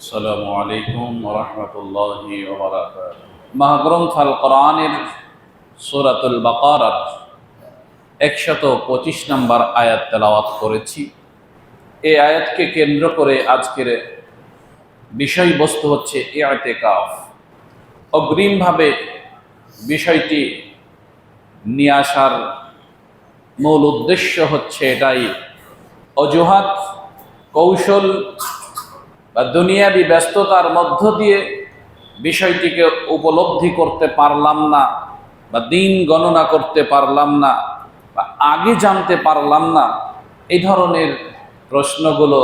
আসসালামু আলাইকুম রহমতুল্লাহি মহাগ্রন্থ আল কোরআনের সুরাতুল বাকারার একশত পঁচিশ নম্বর আয়াত তেলাওয়াত করেছি। এই আয়াতকে কেন্দ্র করে আজকের বিষয়বস্তু হচ্ছে কাফ অগ্রিমভাবে বিষয়টি নিয়ে আসার মূল উদ্দেশ্য হচ্ছে এটাই। অজুহাত, কৌশল বা দুনিয়াবি ব্যস্ততার মধ্য দিয়ে বিষয়টিকে উপলব্ধি করতে পারলাম না বা দিন গণনা করতে পারলাম না বা আগে জানতে পারলাম না, এই ধরনের প্রশ্নগুলো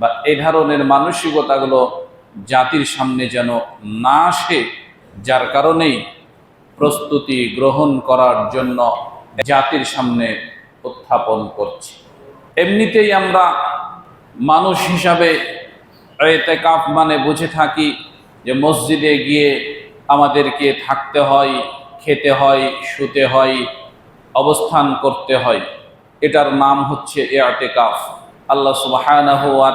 বা এই ধরনের মানসিকতাগুলো জাতির সামনে যেন না আসে, যার কারণেই প্রস্তুতি গ্রহণ করার জন্য জাতির সামনে উত্থাপন করছি। এমনিতেই আমরা মানুষ হিসাবে এতেকাফ মানে বুঝে থাকি যে মসজিদে গিয়ে আমাদেরকে থাকতে হয়, খেতে হয়, শুতে হয়, অবস্থান করতে হয়। এটার নাম হচ্ছে এতেকাফ। আল্লাহ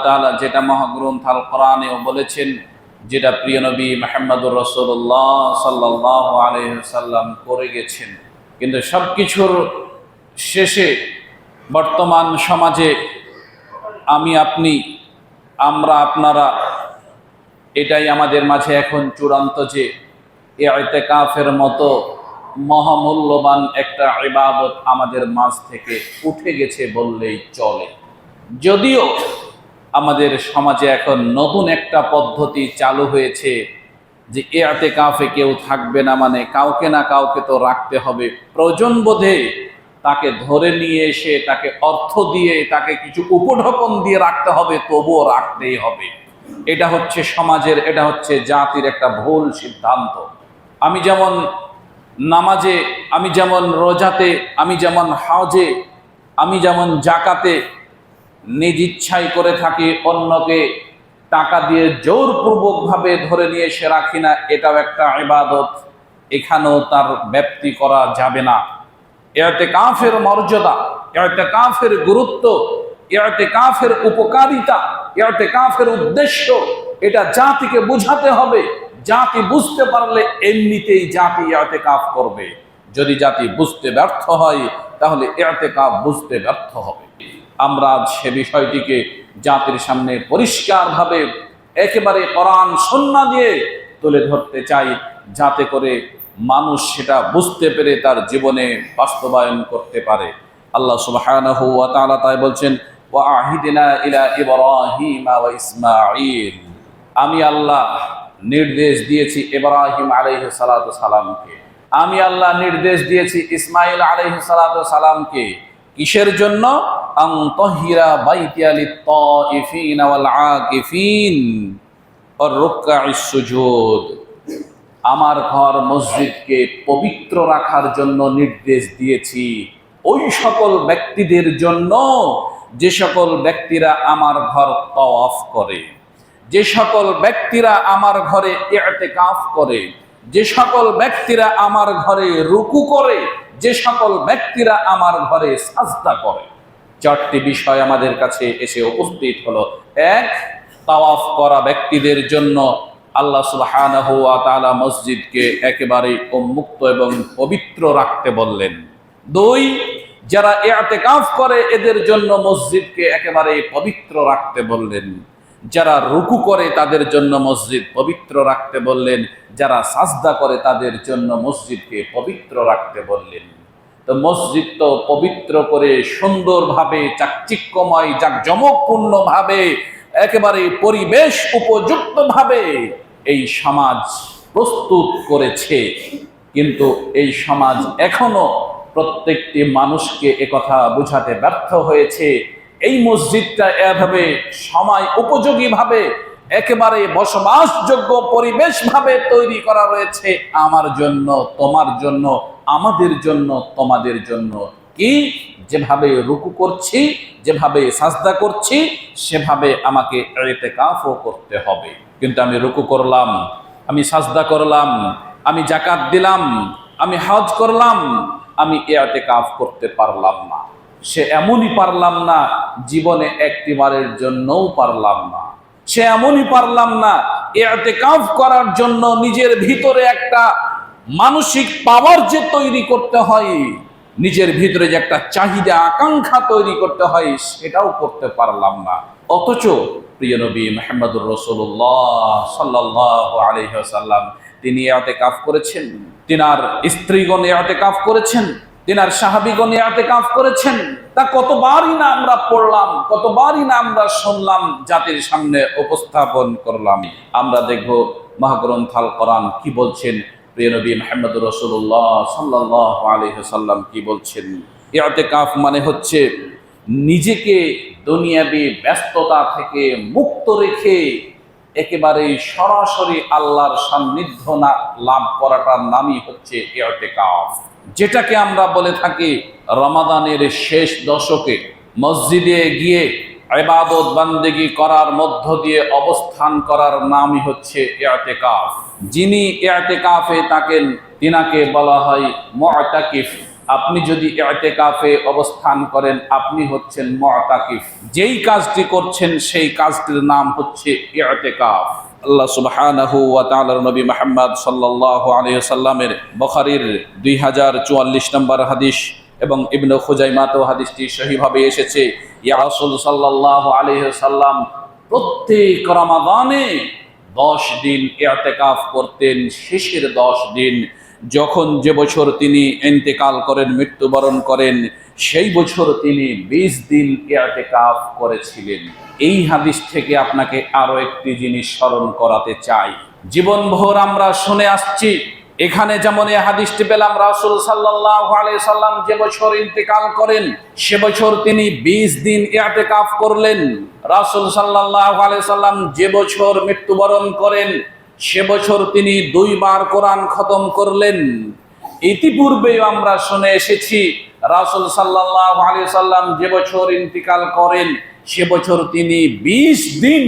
তাআলা যেটা মহাগ্রন্থ আল কোরআনেও বলেছেন, যেটা প্রিয় নবী মাহমুদুর রসুল্লাহ সাল্লাহ আলহাম করে গেছেন। কিন্তু সব কিছুর শেষে বর্তমান সমাজে আমি, আপনি আমরা আপনারা, এটাই আমাদের মাঝে এখন চূড়ান্ত যে এ কাফের মতো মহামূল্যবান একটা ইবাদত আমাদের মাঝ থেকে উঠে গেছে বললেই চলে। যদিও আমাদের সমাজে এখন নতুন একটা পদ্ধতি চালু হয়েছে যে এতে কাফে কেউ থাকবে না মানে কাউকে না কাউকে তো রাখতে হবে। প্রয়োজন বোধে তাকে ধরে নিয়ে এসে, তাকে অর্থ দিয়ে, তাকে কিছু উপঢকন দিয়ে রাখতে হবে, তবুও রাখতেই হবে। এটা হচ্ছে সমাজের, এটা হচ্ছে জাতির একটা ভুল সিদ্ধান্ত। আমি যেমন নামাজে, আমি যেমন রোজাতে, আমি যেমন হাজে আমি যেমন জাকাতে নিজ ইচ্ছাই করে থাকি, অন্যকে টাকা দিয়ে জোরপূর্বকভাবে ধরে নিয়ে এসে রাখি না, এটাও একটা ইবাদত। এখানেও তার ব্যাপ্তি করা যাবে না। এতে কাফের মর্যাদা এতে কাফের গুরুত্ব এতে কাফের উপকারিতা এতে কাফের উদ্দেশ্য, এটা জাতিকে বুঝাতে হবে। জাতি বুঝতে পারলে এমনিতেই জাতি এতে কাফ করবে। যদি জাতি বুঝতে ব্যর্থ হয়, তাহলে এতে কাফ বুঝতে ব্যর্থ হবে। আমরা সে বিষয়টিকে জাতির সামনে পরিষ্কারভাবে একেবারে কোরআন সন্না দিয়ে তুলে ধরতে চাই, যাতে করে মানুষ সেটা বুঝতে পেরে তার জীবনে বাস্তবায়ন করতে পারে। আল্লাহ সুবহানাহু তাই বলছেন, ওয়া আহিদিনা ইলা ইব্রাহিম আমি আল্লাহ নির্দেশ দিয়েছি ইব্রাহিম আলাইহিস সালাতু সালামকে। আমি আল্লাহ নির্দেশ দিয়েছি ইসমাইল আলাইহিস সালাতু সালামকে। কিসের জন্য? আং আমার ঘর মসজিদকে পবিত্র রাখার জন্য নির্দেশ দিয়েছি। ওই সকল ব্যক্তিদের জন্য, যে সকল ব্যক্তিরা আমার ঘর তওয়াফ করে, যে সকল ব্যক্তিরা আমার ঘরে ইዕতিকাফ করে, যে সকল ব্যক্তিরা আমার ঘরে রুকু করে, যে সকল ব্যক্তিরা আমার ঘরে সাজদা করে। চারটি বিষয় আমাদের কাছে এসে উপস্থিত হলো। এক, তাওয়াফ করা ব্যক্তিদের জন্য আল্লাহ সুবহানাহু ওয়া তাআলা মসজিদকে একেবারে উন্মুক্ত এবং পবিত্র রাখতে বললেন। দুই, যারা ইআতিকাফ করে, এদের জন্য মসজিদকে একেবারে পবিত্র রাখতে বললেন। যারা রুকু করে, তাদের জন্য মসজিদ পবিত্র রাখতে বললেন। যারা সাজদা করে, তাদের জন্য মসজিদকে পবিত্র রাখতে বললেন। তো মসজিদ তো পবিত্র করে সুন্দরভাবে, চাকচিক্যময়, জাকজমকপূর্ণভাবে একেবারে পরিবেশ উপযুক্তভাবে এই সমাজ প্রস্তুত করেছে। কিন্তু এই সমাজ এখনও প্রত্যেকটি মানুষকে একথা বোঝাতে ব্যর্থ হয়েছে। এই মসজিদটা এভাবে সময় উপযোগীভাবে, একেবারে বসবাসযোগ্য পরিবেশ ভাবে তৈরি করা রয়েছে। আমার জন্য, তোমার জন্য, আমাদের জন্য, তোমাদের জন্য কি যেভাবে রুকু করছি, যেভাবে সাজদা করছি, সেভাবে আমাকে এতে কাফও করতে হবে। কিন্তু আমি রুকু করলাম, আমি সাজদা করলাম, আমি জাকাত দিলাম, আমি হজ করলাম, আমি এতে কাফ করতে পারলাম না। সে এমনই পারলাম না, জীবনে একটিবারের জন্যও পারলাম না। সে এমনই পারলাম না, এতেকাফ করার জন্য নিজের ভিতরে একটা মানসিক পাওয়ার যে তৈরি করতে হয় নিজের ভিতরে যে একটা চাহিদা, আকাঙ্ক্ষা তৈরি করতে হয়, সেটাও করতে পারলাম না। অথচ প্রিয় নবী মেহাম্মদুর রসুল্লাহ সাল্লাহ আলহ্লাম তিনি এতে কাফ করেছেন। তিনার স্ত্রীগণ এতে কাফ করেছেন, তিনার সাহাবিগণ এতে কাফ করেছেন। তা কতবারই না আমরা পড়লাম, কতবারই না আমরা শুনলাম, জাতির সামনে উপস্থাপন করলাম। আমরা দেখব মহাগ্রন্থ আল কোরআন কি বলছেন প্রিয় নবী মোহাম্মদ রসুল্লাহ সাল্লাহ আলহ্লাম কি বলছেন? কাফ মানে হচ্ছে নিজেকে দুনিয়াবি ব্যস্ততা থেকে মুক্ত রেখে একেবারে সরাসরি আল্লাহর সান্নিধ্য না লাভ করাটার নামই হচ্ছে কাফ যেটাকে আমরা বলে থাকি রমাদানের শেষ দশকে মসজিদে গিয়ে ইবাদত বান্দেগি করার মধ্য দিয়ে অবস্থান করার নামই হচ্ছে এতেকাফ যিনি এতেকাফে থাকেন, তিনাকে বলা হয় মুআতাকিফ আপনি যদি এতেকাফে অবস্থান করেন, আপনি হচ্ছেন মুআতাকিফ যেই কাজটি করছেন, সেই কাজটির নাম হচ্ছে এতেকাফ আল্লাহ সুবহানাহু ওয়া তাআলার নবী মুহাম্মদ সাল্লাল্লাহু আলাইহি সাল্লামের বুখারীর 2044 নম্বর হাদিস এবং ইবনে খুজাইমাতেও হাদিসটি সহিভাবে এসেছে, ইয়া রাসূল সাল্লাল্লাহু আলাইহি সাল্লাম প্রত্যেক রমাদানে দশ দিন ইরতেকাফ করতেন, শেষের দশ দিন যখন যে বছর তিনি ইন্তেকাল করেন, মৃত্যুবরণ করেন, সেই বছর তিনি বিশ দিন ইরতেকাফ করেছিলেন। এই হাদিস থেকে আপনাকে আরও একটি জিনিস স্মরণ করাতে চাই। জীবনভর আমরা শুনে আসছি এখানে যেমন এই হাদিসটি পেলাম, রাসুল সাল্লাহ সাল্লাম যে বছর ইন্তেকাল করেন, সে বছর তিনি বিশ দিন ইয়াতেকাফ করলেন। রাসুল সাল্লাহ সাল্লাম যে বছর মৃত্যুবরণ করেন, সে বছর তিনি দুইবার কোরআন খতম করলেন। ইতিপূর্বেও আমরা শুনে এসেছি, রাসুল সাল্লাহ সাল্লাম যে বছর ইন্তিকাল করেন, সে বছর তিনি বিশ দিন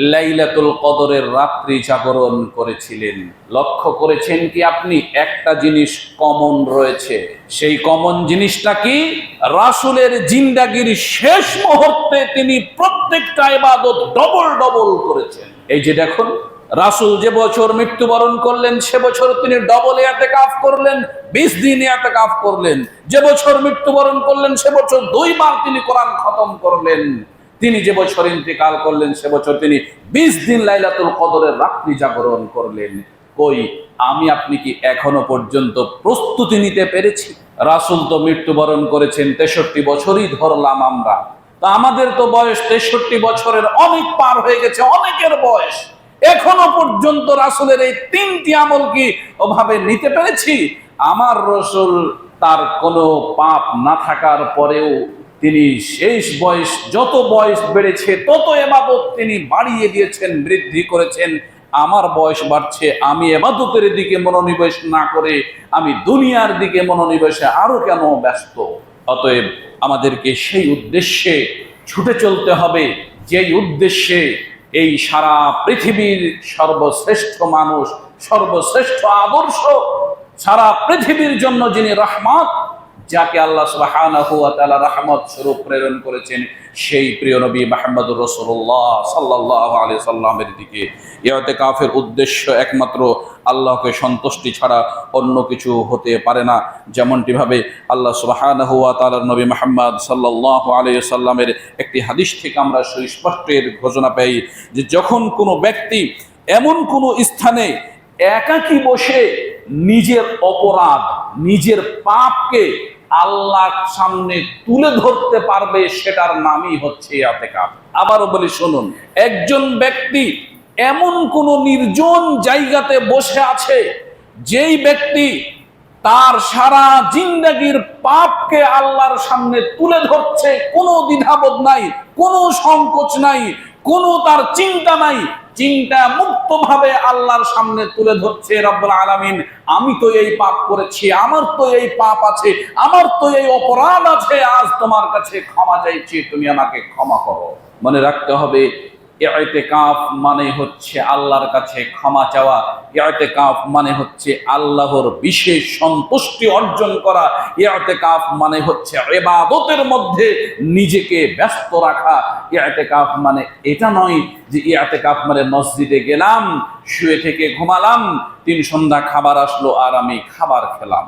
লাইলাতুল কদরের রাত্রি জাগরণ করেছিলেন। লক্ষ্য করেছেন কি আপনি? একটা জিনিস কমন রয়েছে। সেই কমন জিনিসটা কি? রাসুলের জিন্দাগির শেষ মুহূর্তে তিনি প্রত্যেকটা ইবাদত ডবল ডবল করেছেন। এই যে দেখুন, রাসুল যে বছর মৃত্যুবরণ করলেন, সে বছর তিনি ডবল এতে কাফ করলেন, বিশ দিন এতে কাফ করলেন। যে বছর মৃত্যুবরণ করলেন, সে বছর দুইবার তিনি কোরআন খতম করলেন। তিনি যে বছর ইন্তেকাল করলেন, সে বছর তিনি বিশ দিন লাইলাতুল কদরের রাত্রি জাগরণ করলেন। কই, আমি আপনি কি এখনও পর্যন্ত প্রস্তুতি নিতে পেরেছি? রাসুল তো মৃত্যুবরণ করেছেন, তেষট্টি বছরই ধরলাম আমরা। তা আমাদের তো বয়স তেষট্টি বছরের অনেক পার হয়ে গেছে, অনেকের বয়স। এখনও পর্যন্ত রাসুলের এই তিনটি আমল কি ওভাবে নিতে পেরেছি? আমার রসুল তার কোনো পাপ না থাকার পরেও তিনি শেষ বয়স, যত বয়স বেড়েছে, তত এবাদত তিনি বাড়িয়ে দিয়েছেন, বৃদ্ধি করেছেন। আমার বয়স বাড়ছে, আমি এবাদতের দিকে মনোনিবেশ না করে, আমি দুনিয়ার দিকে মনোনিবেশে আরও কেন ব্যস্ত? অতএব আমাদেরকে সেই উদ্দেশ্যে ছুটে চলতে হবে। যেই উদ্দেশ্যে এই সারা পৃথিবীর সর্বশ্রেষ্ঠ মানুষ, সর্বশ্রেষ্ঠ আদর্শ, সারা পৃথিবীর জন্য যিনি রহমত যাকে আল্লাহ সুবহানাহু ওয়া তাআলা রহমত স্বরূপ প্রেরণ করেছেন, সেই প্রিয় নবী মাহমুদুর রসুল্লাহ সাল্লাহ আলি সাল্লামের দিকে। ইয়তেকাফের উদ্দেশ্য একমাত্র আল্লাহকে সন্তুষ্টি ছাড়া অন্য কিছু হতে পারে না। যেমনটিভাবে আল্লাহ সুবাহানহু ওয়া তাআলার নবী মাহমদ সাল্লাহ আলি সাল্লামের একটি হাদিস থেকে আমরা সুস্পষ্টের ঘোষণা পাই যে, যখন কোনো ব্যক্তি এমন কোনো স্থানে একাকী বসে নিজের অপরাধ, নিজের পাপকে আল্লাহ সামনে তুলে ধরতে পারবে সেটার নামই হচ্ছে আতেকাফ আবারও বলি, শুনুন, একজন ব্যক্তি এমন কোন নির্জন জায়গাতে বসে আছে, যেই ব্যক্তি তার সারা জিন্দগির পাপকে আল্লাহর সামনে তুলে ধরছে, কোনো দ্বিধাবোধ নাই, কোনো সংকোচ নাই কোনো তার চিন্তা নাই। চিন্তা মুক্ত ভাবে আল্লাহর সামনে তুলে ধরছে রব্বুল আলামিন। আমি তো এই পাপ করেছি, আমার তো এই পাপ আছে, আমার তো এই অপরাধ আছে, আজ তোমার কাছে ক্ষমা চাইছি, তুমি আমাকে ক্ষমা করো। মনে রাখতে হবে ইতেকাফ মানে হচ্ছে আল্লাহর কাছে ক্ষমা চাওয়া। ইতেকাফ মানে হচ্ছে আল্লাহর বিশেষ সন্তুষ্টি অর্জন করা। ইতেকাফ মানে হচ্ছে এবাদতের মধ্যে নিজেকে ব্যস্ত রাখা। ইতেকাফ মানে এটা নয় যে ইতেকাফ মানে মসজিদে গেলাম, শুয়ে থেকে ঘুমালাম, তিন সন্ধ্যা খাবার আসলো আর আমি খাবার খেলাম।